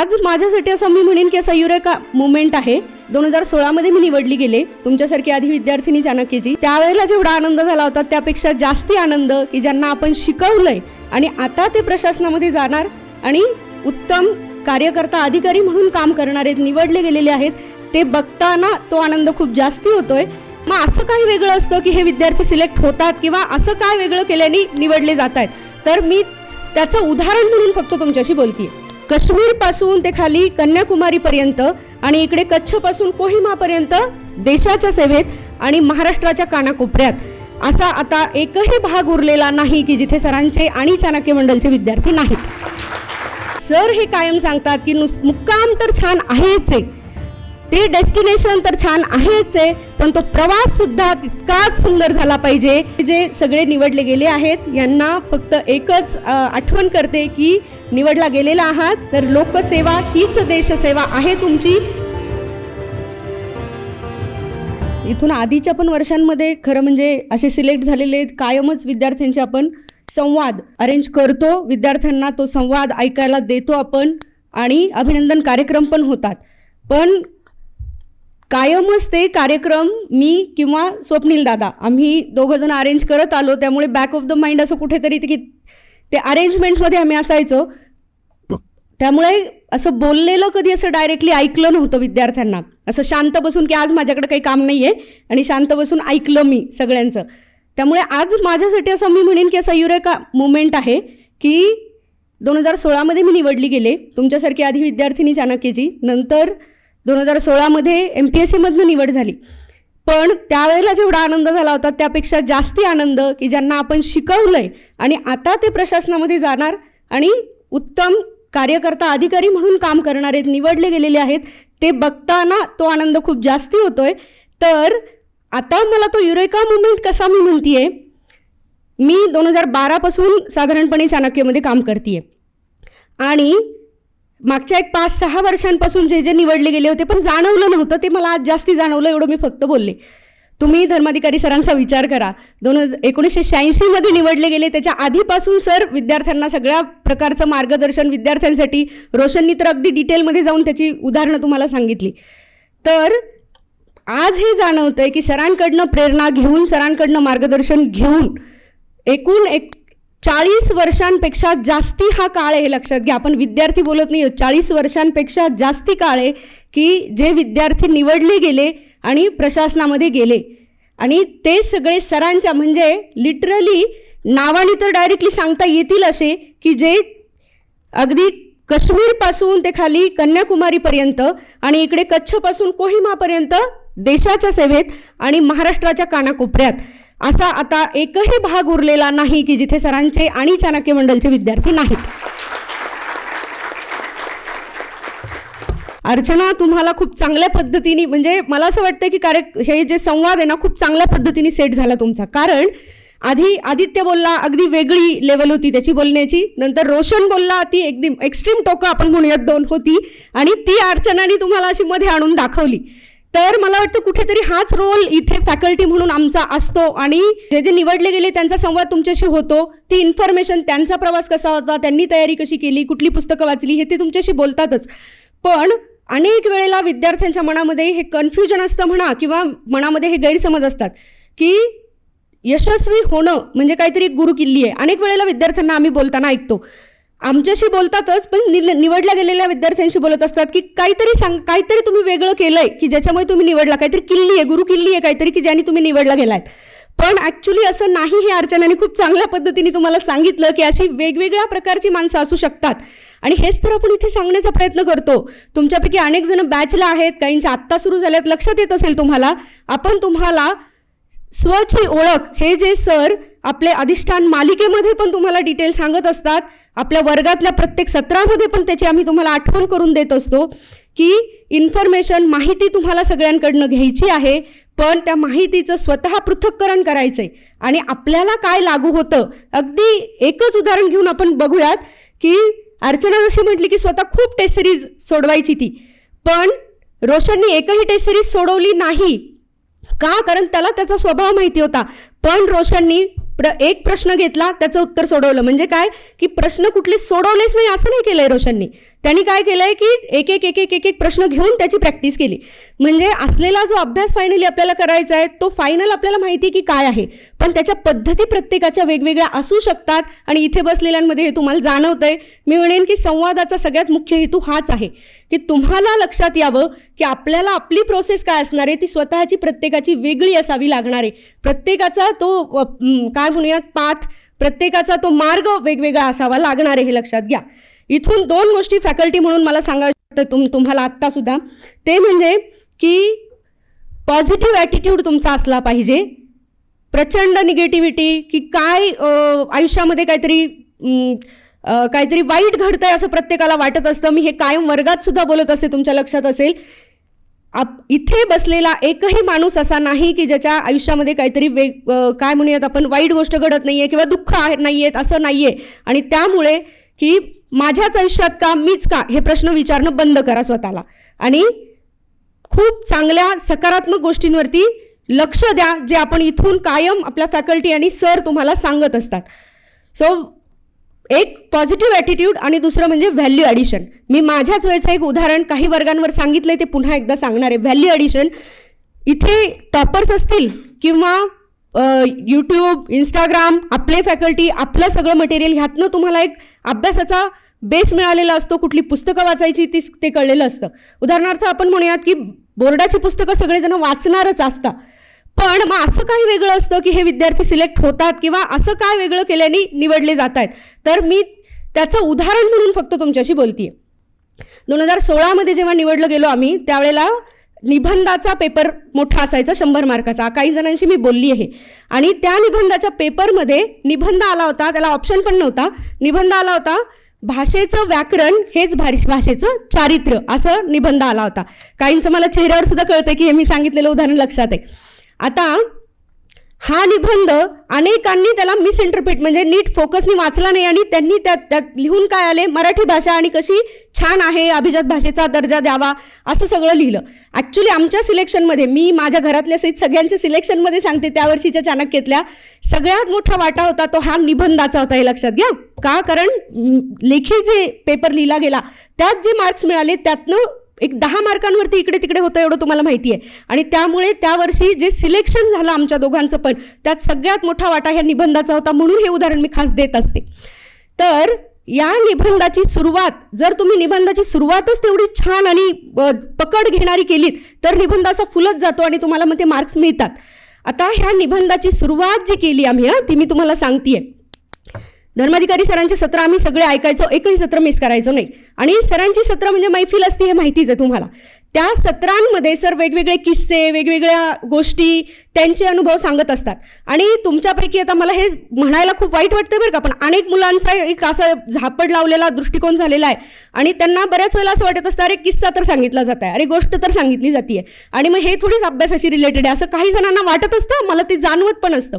आज माझ्यासाठी असं मी म्हणेन की असा युरेका मुवमेंट आहे. दोन हजार सोळामध्ये मी निवडली गेले. तुमच्यासारखी आधी विद्यार्थिनी चाणक्यची त्यावेळेला जेवढा आनंद झाला होता त्यापेक्षा जास्ती आनंद की ज्यांना आपण शिकवलंय. आणि आता ते प्रशासनामध्ये जाणार आणि उत्तम कार्यकर्ता अधिकारी म्हणून काम करणारे निवडले गेलेले आहेत ते बघताना तो आनंद खूप जास्ती होतोय. मग असं काही वेगळं असतं की हे विद्यार्थी सिलेक्ट होतात किंवा असं काय वेगळं केल्याने निवडले जात आहेत तर मी त्याचं उदाहरण म्हणून फक्त तुमच्याशी बोलतीये. काश्मीरपासून ते खाली कन्याकुमारीपर्यंत आणि इकडे कच्छपासून कोहिमापर्यंत देशाच्या सेवेत आणि महाराष्ट्राच्या कानाकोपऱ्यात. असा आता एकही भाग उरलेला नाही की जिथे सरांचे आणि चाणक्य मंडलचे विद्यार्थी नाहीत. सर हे कायम सांगतात की नुस मुक्काम तर छान आहेच आहे ते डेस्टिनेशन तर छान आहेच आहे पण तो प्रवास सुद्धा तितकाच सुंदर झाला पाहिजे. जे सगळे निवडले गेले आहेत यांना फक्त एकच आठवण करते की निवडला गेलेला आहात तर लोकसेवा हीच देशसेवा आहे तुमची. इथून आधीच्या पण वर्षांमध्ये खरं म्हणजे असे सिलेक्ट झालेले कायमच विद्यार्थ्यांचे आपण संवाद अरेंज करतो. विद्यार्थ्यांना तो संवाद ऐकायला देतो आपण आणि अभिनंदन कार्यक्रम पण होतात. पण कायमच ते कार्यक्रम मी किंवा स्वप्नील दादा. आम्ही दोघंजण अरेंज करत आलो त्यामुळे बॅक ऑफ द माइंड असं कुठेतरी ते की ते अरेंजमेंटमध्ये आम्ही असायचो. त्यामुळे असं बोललेलं कधी असं डायरेक्टली ऐकलं नव्हतं विद्यार्थ्यांना. असं शांत बसून की आज माझ्याकडे काही काम नाही आहे आणि शांत बसून ऐकलं मी सगळ्यांचं. त्यामुळे आज माझ्यासाठी असं मी म्हणेन की असा युरेका मुवमेंट आहे की दोन हजार सोळामध्ये मी निवडली गेले. तुमच्यासारखी आधी विद्यार्थिनी चाणक्यजी. नंतर दोन हजार सोळामध्ये एम पी एस सीमधनं निवड झाली. पण त्यावेळेला जेवढा आनंद झाला होता त्यापेक्षा जास्ती आनंद की ज्यांना आपण शिकवलं आहे आणि आता ते प्रशासनामध्ये जाणार आणि उत्तम कार्यकर्ता अधिकारी म्हणून काम करणारे निवडले गेलेले आहेत ते बघताना तो आनंद खूप जास्ती होतोय. तर आता मला तो युरेका मुवमेंट कसा मी म्हणतीये मी दोन हजार बारापासून साधारणपणे चाणक्यमध्ये काम करते आणि मागच्या एक पाच सहा वर्षांपासून जे जे निवडले गेले होते पण जाणवलं नव्हतं ते मला आज जास्ती जाणवलं एवढं मी फक्त बोलले. तुम्ही धर्माधिकारी सरांचा विचार करा. दोन हजार एकोणीसशे शहाऐंशीमध्ये निवडले गेले त्याच्या आधीपासून सर विद्यार्थ्यांना सगळ्या प्रकारचं मार्गदर्शन विद्यार्थ्यांसाठी रोशननी तर अगदी डिटेलमध्ये जाऊन त्याची उदाहरणं तुम्हाला सांगितली. तर आज हे जाणवतं आहे की सरांकडनं प्रेरणा घेऊन सरांकडनं मार्गदर्शन घेऊन एकूण एक चाळीस वर्षांपेक्षा जास्ती हा काळ आहे लक्षात घ्या. आपण विद्यार्थी बोलत नाही चाळीस वर्षांपेक्षा जास्ती काळ आहे की जे विद्यार्थी निवडले गेले आणि प्रशासनामध्ये गेले. आणि ते सगळे सरांच्या म्हणजे लिटरली नावाने तर डायरेक्टली सांगता येतील असे की जे अगदी काश्मीरपासून ते खाली कन्याकुमारीपर्यंत आणि इकडे कच्छपासून कोहिमापर्यंत देशाच्या सेवेत आणि महाराष्ट्राच्या कानाकोपऱ्यात. असा आता एकही भाग उरलेला नाही की जिथे सरांचे आणि चाणक्य मंडलचे विद्यार्थी नाहीत. अर्चना तुम्हाला खूप चांगल्या पद्धतीने म्हणजे मला असं वाटतं की कार्य हे जे संवाद आहे ना खूप चांगल्या पद्धतीने सेट झाला तुमचा. कारण आधी आदित्य बोलला अगदी वेगळी लेवल होती त्याची बोलण्याची. नंतर रोशन बोलला ती एकदम एक्स्ट्रीम टोकं आपण म्हणूयात दोन होती. आणि ती अर्चनाने तुम्हाला अशी मध्ये आणून दाखवली. तर मला वाटतं कुठेतरी हाच रोल इथे फॅकल्टी म्हणून आमचा असतो. आणि जे जे निवडले गेले त्यांचा संवाद तुमच्याशी होतो. ती इन्फॉर्मेशन त्यांचा प्रवास कसा होता त्यांनी तयारी कशी केली कुठली पुस्तकं वाचली हे ते तुमच्याशी बोलतातच. पण अनेक वेळेला विद्यार्थ्यांच्या मनामध्ये हे कन्फ्युजन असतं म्हणा किंवा मनामध्ये हे गैरसमज असतात की यशस्वी होणं म्हणजे काहीतरी गुरुकिल्ली आहे. अनेक वेळेला विद्यार्थ्यांना आम्ही बोलताना ऐकतो. आमच्याशी बोलतातच पण निवडल्या गेलेल्या विद्यार्थ्यांशी बोलत असतात की काहीतरी सांग काहीतरी तुम्ही वेगळं केलंय की ज्याच्यामुळे तुम्ही निवडला. काहीतरी किल्ली आहे गुरु किल्ली आहे काहीतरी की ज्याने तुम्ही निवडला गेलाय. पण ॲक्च्युली असं नाही हे अर्चनाने खूप चांगल्या पद्धतीने तुम्हाला सांगितलं की अशी वेगवेगळ्या प्रकारची माणसं असू शकतात. आणि हेच तर आपण इथे सांगण्याचा प्रयत्न करतो. तुमच्यापैकी अनेक जण बॅचला आहेत काहींच्या आत्ता सुरू झाल्यात लक्षात येत असेल तुम्हाला. आपण तुम्हाला स्वची ओळख हे जे सर आपले अधिष्ठान मालिकेमध्ये पण तुम्हाला डिटेल सांगत असतात आपल्या वर्गातल्या प्रत्येक सत्रामध्ये पण त्याची आम्ही तुम्हाला आठवण करून देत असतो की इन्फॉर्मेशन माहिती तुम्हाला सगळ्यांकडनं घ्यायची आहे पण त्या माहितीचं स्वतः पृथक्करण आहे आणि आपल्याला काय लागू होतं अगदी एकच उदाहरण घेऊन आपण बघूयात की अर्चना जशी म्हटली की स्वतः खूप टेस्ट सिरीज सोडवायची ती पण रोशननी एकही टेस्ट सिरीज सोडवली नाही. का? कारण त्याला त्याचा स्वभाव माहिती होता. पण रोशननी प्र एक प्रश्न घेतला त्याचं उत्तर सोडवलं. म्हणजे काय? की प्रश्न कुठले सोडवलेच नाही असं नाही केलंय रोशननी. त्यांनी काय केलंय की एक एक एक एक एक एक प्रश्न घेऊन त्याची प्रॅक्टिस केली. म्हणजे असलेला जो अभ्यास फायनली आपल्याला करायचा आहे तो फायनल आपल्याला माहिती आहे की काय आहे. पण त्याच्या पद्धती प्रत्येकाच्या वेगवेगळ्या असू शकतात आणि इथे बसलेल्यांमध्ये हे तुम्हाला जाणवतंय. मी म्हणेन की संवादाचा सगळ्यात मुख्य हेतू हाच आहे की तुम्हाला लक्षात यावं की आपल्याला आपली प्रोसेस काय असणार आहे ती स्वतःची प्रत्येकाची वेगळी असावी लागणार आहे. प्रत्येकाचा तो काय म्हणूयात पाथ प्रत्येकाचा तो मार्ग वेगवेगळा असावा लागणार आहे हे लक्षात घ्या. इथून दोन गोष्टी फॅकल्टी म्हणून मला सांगायचं तुम तुम्हाला आत्तासुद्धा ते म्हणजे की पॉझिटिव्ह ॲटिट्यूड तुमचा असला पाहिजे. प्रचंड निगेटिव्हिटी की काय आयुष्यामध्ये काहीतरी काहीतरी वाईट घडतंय असं प्रत्येकाला वाटत असतं. मी हे कायम वर्गात सुद्धा बोलत असते तुमच्या लक्षात असेल. आप इथे बसलेला एकही माणूस असा नाही की ज्याच्या आयुष्यामध्ये काहीतरी वेग काय म्हणूयात आपण वाईट गोष्ट घडत नाहीये किंवा दुःख आहे नाही आहेत असं नाहीये. आणि त्यामुळे की माझ्याच आयुष्यात का मीच का हे प्रश्न विचारणं बंद करा स्वतःला. आणि खूप चांगल्या सकारात्मक गोष्टींवरती लक्ष द्या जे आपण इथून कायम आपल्या फॅकल्टी आणि सर तुम्हाला सांगत असतात. सो एक पॉझिटिव्ह ॲटिट्यूड आणि दुसरं म्हणजे व्हॅल्यू ॲडिशन मी माझ्याच वेळेचं एक उदाहरण काही वर्गांवर सांगितलं आहे ते पुन्हा एकदा सांगणार आहे. व्हॅल्यू ॲडिशन इथे टॉपर्स असतील किंवा यूट्यूब इंस्टाग्राम आपले फॅकल्टी आपलं सगळं मटेरियल ह्यातनं तुम्हाला एक अभ्यासाचा बेस मिळालेला असतो. कुठली पुस्तकं वाचायची ती ते कळलेलं असतं. उदाहरणार्थ आपण म्हणूयात की बोर्डाची पुस्तकं सगळेजण वाचणारच असतात. पण मग असं काही वेगळं असतं की हे विद्यार्थी सिलेक्ट होतात किंवा असं काय वेगळं केल्याने निवडले जात आहेत तर मी त्याचं उदाहरण म्हणून फक्त तुमच्याशी बोलतीये. दोन हजार सोळामध्ये जेव्हा निवडलं गेलो आम्ही त्यावेळेला निबंधाचा पेपर मोठा असायचा शंभर मार्काचा. काही जणांशी मी बोलली आहे. आणि त्या निबंधाच्या पेपरमध्ये निबंध आला होता त्याला ऑप्शन पण नव्हता. निबंध आला होता भाषेचं व्याकरण हेच भारी भाषेचं चारित्र्य असं निबंध आला होता. काहींचं मला चेहऱ्यावर सुद्धा कळतं की हे मी सांगितलेलं उदाहरण लक्षात आहे. आता हा निबंध अनेकांनी त्याला मिसइंटरप्रिट म्हणजे नीट फोकसनी वाचला नाही आणि त्यांनी त्यात त्यात लिहून काय आले? मराठी भाषा आणि कशी छान आहे अभिजात भाषेचा दर्जा द्यावा असं सगळं लिहिलं. ॲक्च्युली आमच्या सिलेक्शनमध्ये मी माझ्या घरातल्या सहित सगळ्यांच्या सिलेक्शनमध्ये सांगते त्या वर्षीच्या चाणक्यातल्या सगळ्यात मोठा वाटा होता तो हा निबंधाचा होता हे लक्षात घ्या. का? कारण लेखी जे पेपर लिहिला गेला त्यात जे मार्क्स मिळाले त्यातनं एक दहा मार्कांवरती इकडे तिकडे होतं एवढं तुम्हाला माहिती आहे आणि त्यामुळे त्यावर्षी जे सिलेक्शन झालं आमच्या दोघांचं पण त्यात सगळ्यात मोठा वाटा ह्या निबंधाचा होता म्हणून हे उदाहरण मी खास देत असते. तर या निबंधाची सुरुवात जर तुम्ही निबंधाची सुरुवातच तेवढी छान आणि पकड घेणारी केलीत तर निबंध असा फुलत जातो आणि तुम्हाला मग ते मार्क्स मिळतात. आता ह्या निबंधाची सुरुवात जी केली आम्ही ती मी तुम्हाला सांगतेय. धर्माधिकारी सरांचे सत्र आम्ही सगळे ऐकायचो एकही सत्र मिस करायचो नाही. आणि सरांची सत्र म्हणजे मैफिल असते हे माहितीच आहे तुम्हाला. त्या सत्रांमध्ये सर वेगवेगळे किस्से वेगवेगळ्या गोष्टी त्यांचे अनुभव सांगत असतात. आणि तुमच्यापैकी आता मला हे म्हणायला खूप वाईट वाटतं बरं का पण अनेक मुलांचा एक असा झापड लावलेला दृष्टिकोन झालेला आहे. आणि त्यांना बऱ्याच वेळेला असं वाटत असतं अरे किस्सा तर सांगितला जात आहे अरे गोष्ट तर सांगितली जाते आणि मग हे थोडीच अभ्यासाशी रिलेटेड आहे असं काही जणांना वाटत असतं मला ते जाणवत पण असतं.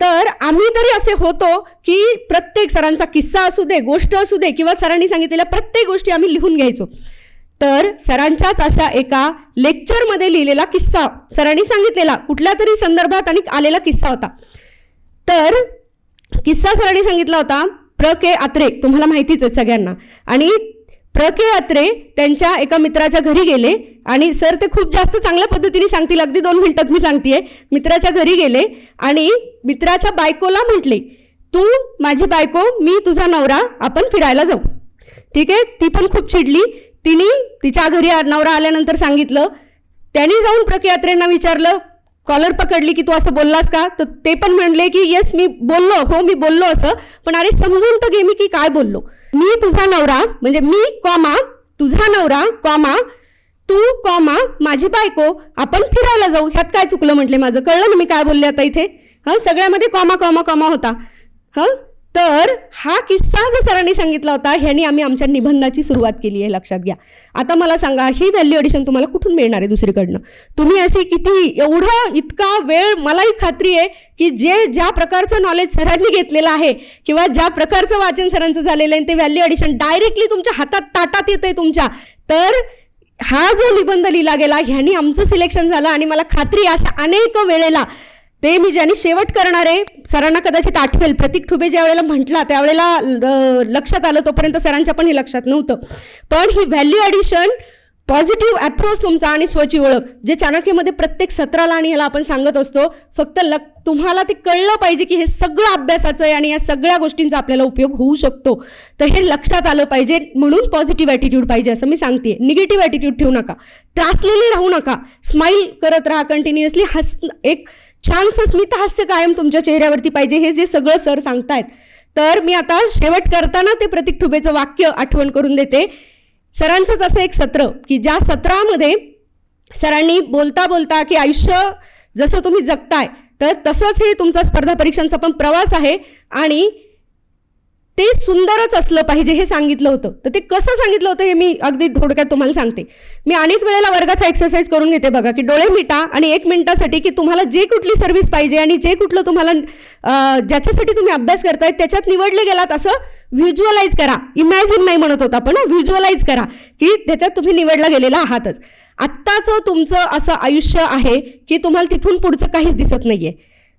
तर आम्ही तरी असे होतो की प्रत्येक सरांचा किस्सा असू दे गोष्ट असू दे किंवा सरांनी सांगितलेल्या प्रत्येक गोष्टी आम्ही लिहून घ्यायचो. तर सरांच्याच अशा एका लेक्चरमध्ये लिहिलेला किस्सा सरांनी सांगितलेला कुठल्या तरी संदर्भात आणि आलेला किस्सा होता. तर किस्सा सरांनी सांगितला होता प्र के आत्रे तुम्हाला माहितीच आहे सगळ्यांना. आणि प्र के अत्रे त्यांच्या एका मित्राच्या घरी गेले आणि सर ते खूप जास्त चांगल्या पद्धतीने सांगतील. अगदी दोन मिनटात मी सांगतेय. मित्राच्या घरी गेले आणि मित्राच्या बायकोला म्हटले तू माझी बायको मी तुझा नवरा आपण फिरायला जाऊ. ठीक आहे? ती पण खूप चिडली. तिने तिच्या घरी नवरा आल्यानंतर सांगितलं त्यांनी जाऊन प्रक्रियात्रेंना विचारलं. कॉलर पकडली की तू असं बोललास का? तर ते पण म्हणले की येस मी बोललो. हो मी बोललो असं. पण अरे समजून तर घे मी की काय बोललो. मी तुझा नवरा म्हणजे मी कॉमा तुझा नवरा कॉमा तू कॉमा माझी बायको आपण फिरायला जाऊ ह्यात काय चुकलं म्हटले माझं? कळलं ना मी काय बोलले आता इथे? हां सगळ्यामध्ये कॉमा कॉमा कॉमा होता. हां? तर हा किस्सा जो सरांनी सांगितला होता ह्याने आम्ही आमच्या निबंधाची सुरुवात केली आहे लक्षात घ्या. आता मला सांगा ही व्हॅल्यू ॲडिशन तुम्हाला कुठून मिळणार आहे दुसरीकडनं? तुम्ही अशी किती एवढं इतका वेळ मलाही खात्री आहे की जे ज्या प्रकारचं नॉलेज सरांनी घेतलेलं आहे किंवा ज्या प्रकारचं वाचन सरांचं झालेलं आहे ते व्हॅल्यू एडिशन डायरेक्टली तुमच्या हातात ताटात येतं आहे तुमच्या. तर हा जो निबंध लिहिला गेला ह्याने आमचं सिलेक्शन झालं आणि मला खात्री अशा अनेक वेळेला ते मी ज्यांनी शेवट करणार आहे सरांना कदाचित आठवेल. प्रतीक ठुबे ज्या वेळेला म्हटला त्यावेळेला लक्षात आलं तोपर्यंत सरांच्या पण हे लक्षात नव्हतं. पण ही व्हॅल्यू ॲडिशन पॉझिटिव्ह अप्रोच तुमचा आणि स्वची ओळख जे चाणक्यमध्ये प्रत्येक सत्राला आणि ह्याला आपण सांगत असतो फक्त लक तुम्हाला ते कळलं पाहिजे की हे सगळं अभ्यासाचं आहे आणि या सगळ्या गोष्टींचा आपल्याला उपयोग होऊ शकतो. तर हे लक्षात आलं पाहिजे म्हणून पॉझिटिव्ह ॲटिट्यूड पाहिजे असं मी सांगते निगेटिव्ह ॲटिट्यूड ठेवू नका. त्रासलेले राहू नका. स्माईल करत राहा कंटिन्युअसली हस एक छानसं स्मितहास्य कायम तुमच्या चेहऱ्यावरती पाहिजे हे जे सगळं सर सांगतायत. तर मी आता शेवट करताना ते प्रतीक ठुबेचं वाक्य आठवण करून देते. सरांचंच असं एक सत्र की ज्या सत्रामध्ये सरांनी बोलता बोलता की आयुष्य जसं तुम्ही जगताय तर तसंच हे तुमचा स्पर्धा परीक्षांचा पण प्रवास आहे आणि ते सुंदरच असलं पाहिजे हे सांगितलं होतं. तर ते कसं सांगितलं होतं हे मी अगदी थोडक्यात तुम्हाला सांगते. मी अनेक वेळेला वर्गात एक्सरसाइज करून घेते बघा की डोळे मिटा आणि एक मिनिटासाठी की तुम्हाला जे कुठली सर्व्हिस पाहिजे आणि जे कुठलं तुम्हाला ज्याच्यासाठी तुम्ही अभ्यास करतायत त्याच्यात निवडले गेलात असं व्हिज्युअलाइज करा. इमॅजिन नाही म्हणत होता पण व्हिज्युअलाइज करा की त्याच्यात तुम्ही निवडला गेलेला आहातच. आत्ताचं तुमचं असं आयुष्य आहे की तुम्हाला तिथून पुढचं काहीच दिसत नाहीये.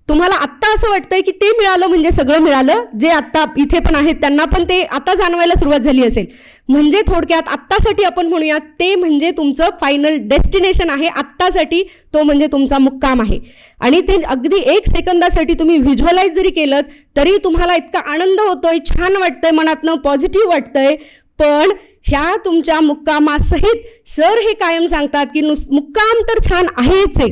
तुम्हाला आत्ता असं वाटतंय की ते मिळालं म्हणजे सगळं मिळालं जे आत्ता इथे पण आहेत त्यांना पण ते आता जाणवायला सुरुवात झाली असेल. म्हणजे थोडक्यात आत्तासाठी आपण म्हणूया ते म्हणजे तुमचं फायनल डेस्टिनेशन आहे आत्तासाठी तो म्हणजे तुमचा मुक्काम आहे. आणि ते अगदी एक सेकंदासाठी तुम्ही व्हिज्युअलाइज जरी केलं तरी तुम्हाला इतका आनंद होतोय छान वाटतंय मनातनं पॉझिटिव्ह वाटतंय. पण ह्या तुमच्या मुक्कामासहित सर हे कायम सांगतात की नुस मुक्काम तर छान आहेच आहे.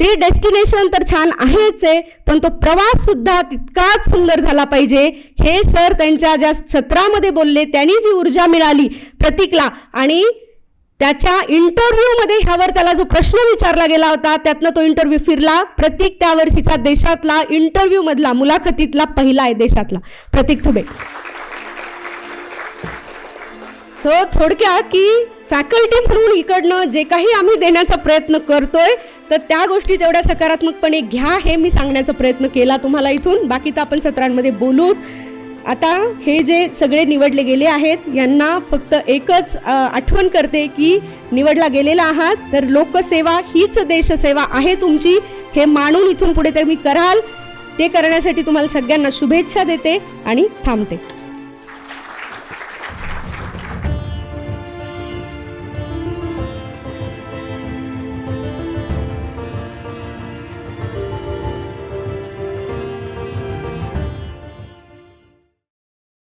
ते डेस्टिनेशन तर छान आहेच आहे पण तो प्रवास सुद्धा तितकाच सुंदर झाला पाहिजे. हे सर त्यांच्या ज्या सत्रामध्ये बोलले त्यांनी जी ऊर्जा मिळाली प्रतीकला आणि त्याच्या इंटरव्ह्यूमध्ये ह्यावर त्याला जो प्रश्न विचारला गेला होता त्यातनं तो इंटरव्ह्यू फिरला. प्रतीक त्या वर्षीचा देशातला इंटरव्ह्यूमधला मुलाखतीतला पहिला आहे देशातला. प्रतीक ठुबे. सो थोडक्यात की फॅकल्टी म्हणून इकडनं जे काही आम्ही देण्याचा प्रयत्न करतोय तर त्या गोष्टी तेवढ्या सकारात्मकपणे घ्या हे मी सांगण्याचा प्रयत्न केला तुम्हाला इथून. बाकी तर आपण सत्रांमध्ये बोलू आता हे जे सगळे निवडले गेले आहेत यांना फक्त एकच आठवण करते की निवडला गेलेला आहात तर लोकसेवा हीच देशसेवा आहे तुमची. हे मानून इथून पुढे तुम्ही कराल. ते करण्यासाठी तुम्हाला सगळ्यांना शुभेच्छा देते आणि थांबते.